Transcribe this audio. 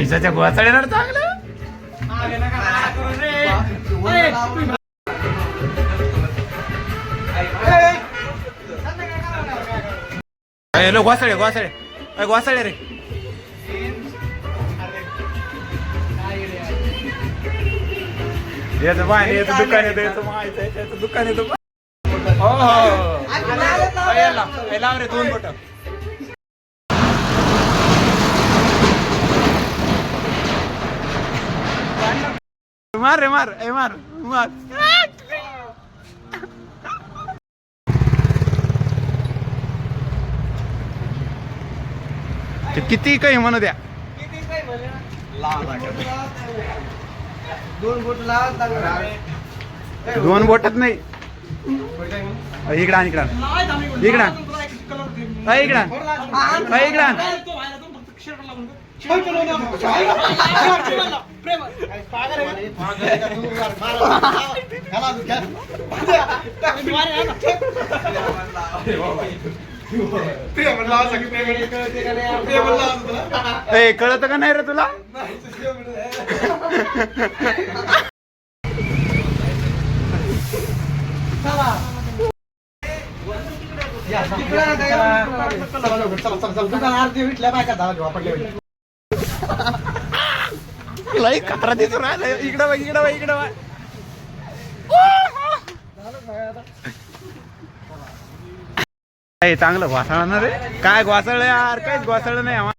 पैशाच्या गोवाचा येणार चांगलं? हॅलो गोसाळे गोसाळे. अय, गोसाळे रे. याचं पाय याचं दुकान येतं याचं माहिती दुकान येतं हो हो. लाव रे दोन बोट. मार रे मार ए मार मार ते किती काही म्हणू द्या. दोन बोट दोन बोटत नाही इकडा इकडं इकडा इकडं इकडा इकडं का नाही रे तुला चला चला चला ए कळत का नाही रे तुला लय खारा दिसतो ना इकडं बाई इकडं बाई इकडं बाई चांगलं घोसाळ ना रे. काय घोसाळ यार? काहीच घोसाळ नाही आम्हाला